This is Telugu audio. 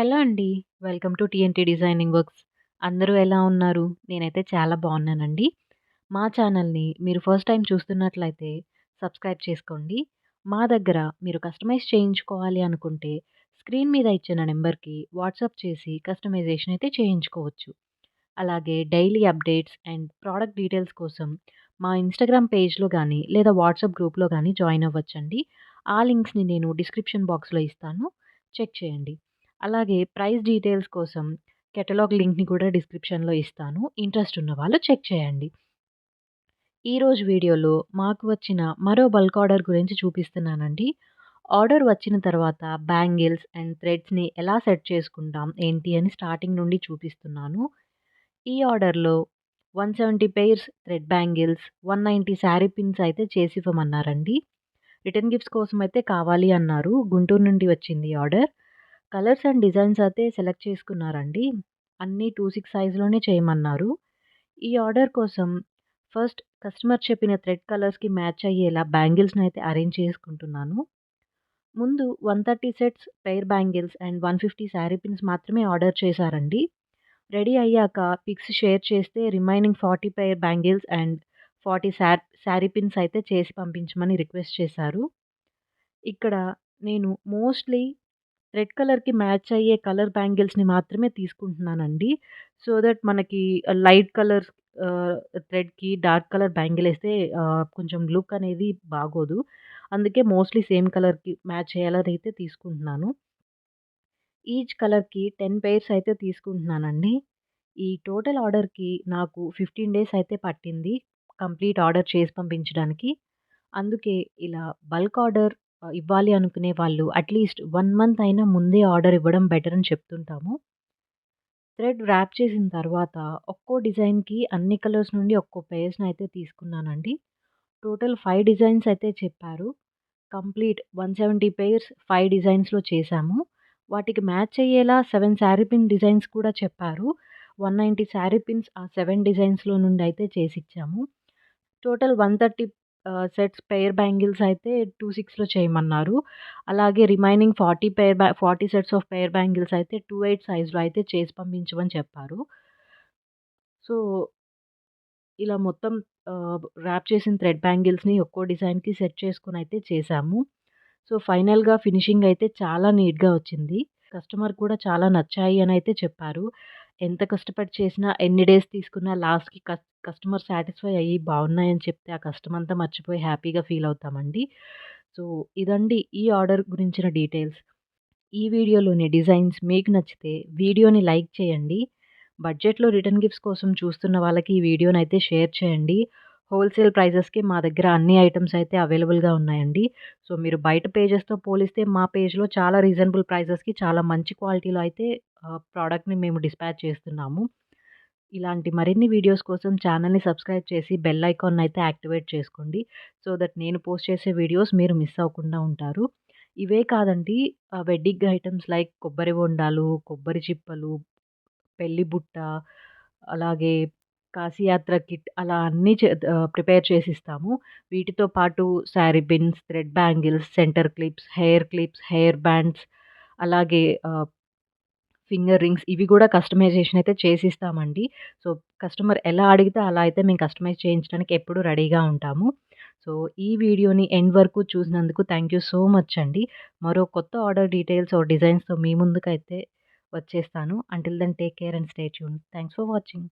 హలో అండి. Welcome to TNT designing works. అందరూ ఎలా ఉన్నారు? నేనైతే చాలా బాగున్నానండి మా ఛానల్‌ని మీరు ఫస్ట్ టైం చూస్తున్నట్లయితే సబ్స్క్రైబ్ చేసుకోండి. మా దగ్గర మీరు కస్టమైజ్ చేయించుకోవాలి అనుకుంటే స్క్రీన్ మీద ఇచ్చిన నెంబర్కి వాట్సాప్ చేసి కస్టమైజేషన్ అయితే చేయించుకోవచ్చు. అలాగే daily updates and product details కోసం మా ఇన్‌స్టాగ్రామ్ పేజ్‌లో కానీ లేదా వాట్సాప్ గ్రూప్‌లో కానీ జాయిన్ అవ్వచ్చండి. ఆ లింక్స్‌ని నేను డిస్క్రిప్షన్ బాక్స్‌లో ఇస్తాను. చెక్ చేయండి. అలాగే ప్రైస్ డీటెయిల్స్ కోసం కెటలాగ్ లింక్‌ని కూడా డిస్క్రిప్షన్‌లో ఇస్తాను. ఇంట్రెస్ట్ ఉన్న వాళ్ళు చెక్ చేయండి. ఈరోజు వీడియోలో మాకు వచ్చిన మరో బల్క్ ఆర్డర్ గురించి చూపిస్తున్నానండి. ఆర్డర్ వచ్చిన తర్వాత బ్యాంగిల్స్ అండ్ థ్రెడ్స్‌ని ఎలా సెట్ చేసుకుంటాం, ఏంటి అని స్టార్టింగ్ నుండి చూపిస్తున్నాను. ఈ ఆర్డర్‌లో 170 pairs thread bangles, 190 sari pins అయితే చేసివ్వమన్నారండి. రిటర్న్ గిఫ్ట్స్ కోసం అయితే కావాలి అన్నారు. గుంటూరు నుండి వచ్చింది ఆర్డర్. కలర్స్ అండ్ డిజైన్స్ అయితే సెలెక్ట్ చేసుకున్నారండి. అన్నీ 2, 6 సైజ్‌లోనే చేయమన్నారు. ఈ ఆర్డర్ కోసం ఫస్ట్ కస్టమర్ చెప్పిన థ్రెడ్ కలర్స్‌కి మ్యాచ్ అయ్యేలా బ్యాంగిల్స్‌ని అయితే అరేంజ్ చేసుకుంటున్నాను. ముందు 130 sets pair bangles and 150 sari pins మాత్రమే ఆర్డర్ చేశారండి. రెడీ అయ్యాక పిక్స్ షేర్ చేస్తే remaining 40 pair bangles and forty sari sari pins అయితే చేసి పంపించమని రిక్వెస్ట్ చేశారు. ఇక్కడ నేను మోస్ట్‌లీ రెడ్ కలర్‌కి మ్యాచ్ అయ్యే కలర్ బ్యాంగిల్స్‌ని మాత్రమే తీసుకుంటున్నానండి. సో దట్ మనకి లైట్ కలర్స్ ఆహ్, థ్రెడ్‌కి డార్క్ కలర్ బ్యాంగిల్ ఏస్తే ఆహ్, కొంచెం లుక్ అనేది బాగోదు. అందుకే మోస్ట్‌లీ సేమ్ కలర్‌కి మ్యాచ్ అయ్యేలాగైతే తీసుకుంటున్నాను. ఈచ్ కలర్‌కి 10 పెయిర్స్ అయితే తీసుకుంటున్నానండి. ఈ టోటల్ ఆర్డర్‌కి నాకు 15 డేస్ అయితే పట్టింది. కంప్లీట్ ఆర్డర్ చేసి పంపించడానికి. అందుకే ఇలా బల్క్ ఆర్డర్ ఇవ్వాలి అనుకునే వాళ్ళు అట్‌లీస్ట్ వన్ మంత్ అయినా ముందే ఆర్డర్ ఇవ్వడం బెటర్ అని చెప్తుంటాము. థ్రెడ్ ర్యాప్ చేసిన తర్వాత ఒక్కో డిజైన్‌కి అన్ని కలర్స్ నుండి ఒక్కో పేర్స్ని అయితే తీసుకున్నానండి. టోటల్ ఫైవ్ డిజైన్స్ అయితే చెప్పారు. Complete one seventy pairs five డిజైన్స్‌లో చేశాము. వాటికి మ్యాచ్ అయ్యేలా సెవెన్ శారీ పిన్ డిజైన్స్ కూడా చెప్పారు. 190 శారీ పిన్స్ ఆ సెవెన్ డిజైన్స్‌లో నుండి అయితే చేసిచ్చాము. Total one thirty sets pair bangles అయితే 26లో చేయమన్నారు. అలాగే రిమైనింగ్ 40 పెయిర్ బ్యా 40 సెట్స్ ఆఫ్ పెయిర్ బ్యాంగిల్స్ అయితే 28 సైజ్‌లో అయితే చేసి పంపించమని చెప్పారు. సో ఇలా మొత్తం ర్యాప్ చేసిన థ్రెడ్ బ్యాంగిల్స్‌ని ఒక్కో డిజైన్‌కి సెట్ చేసుకుని అయితే చేశాము. సో ఫైనల్‌గా ఫినిషింగ్ అయితే చాలా నీట్‌గా వచ్చింది. కస్టమర్ కూడా చాలా నచ్చాయి అని అయితే చెప్పారు. ఎంత కష్టపడి చేసినా, ఎన్ని డేస్ తీసుకున్నా లాస్ట్‌కి కస్ కస్టమర్ సాటిస్ఫై అయ్యి బాగున్నాయని చెప్తే ఆ కష్టం అంతా మర్చిపోయి హ్యాపీగా ఫీల్ అవుతామండి. సో ఇదండి ఈ ఆర్డర్ గురించిన డీటెయిల్స్. ఈ వీడియోలోని డిజైన్స్ మీకు నచ్చితే వీడియోని లైక్ చేయండి. బడ్జెట్‌లో రిటర్న్ గిఫ్ట్స్ కోసం చూస్తున్న వాళ్ళకి ఈ వీడియోని అయితే షేర్ చేయండి. హోల్‌సేల్ ప్రైజెస్‌కి మా దగ్గర అన్ని ఐటమ్స్ అయితే అవైలబుల్‌గా ఉన్నాయండి. సో మీరు బయట పేజెస్‌తో పోలిస్తే మా పేజ్‌లో చాలా రీజనబుల్ ప్రైజెస్‌కి చాలా మంచి క్వాలిటీలో అయితే ప్రోడక్ట్ని మేము డిస్పాచ్ చేస్తున్నాము. ఇలాంటి మరిన్ని వీడియోస్ కోసం ఛానల్‌ని సబ్స్క్రైబ్ చేసి బెల్ ఐకాన్ అయితే యాక్టివేట్ చేసుకోండి. సో దట్ నేను పోస్ట్ చేసే వీడియోస్ మీరు మిస్ అవ్వకుండా ఉంటారు. ఇవే కాదండి వెడ్డింగ్ ఐటమ్స్ లైక్ కొబ్బరి బొండాలు, కొబ్బరి చిప్పలు, పెళ్ళి బుట్ట, అలాగే కాశీయాత్ర కిట్ అలా అన్నీ చే ఆహ్, ప్రిపేర్ చేసిస్తాము. వీటితో పాటు sari pins, thread bangles, centre clips, hair clips, hair bands అలాగే ఫింగర్ రింగ్స్ ఇవి కూడా కస్టమైజేషన్ అయితే చేసిస్తామండి. సో కస్టమర్ ఎలా అడిగితే అలా అయితే మేము కస్టమైజ్ చేయించడానికి ఎప్పుడూ రెడీగా ఉంటాము. సో ఈ వీడియోని ఎండ్ వరకు చూసినందుకు థ్యాంక్ యూ సో మచ్ అండి. మరో కొత్త ఆర్డర్ డీటెయిల్స్ ఆర్ డిజైన్స్‌తో మీ ముందుకైతే వచ్చేస్తాను. Until then take care and stay tune thanks for watching.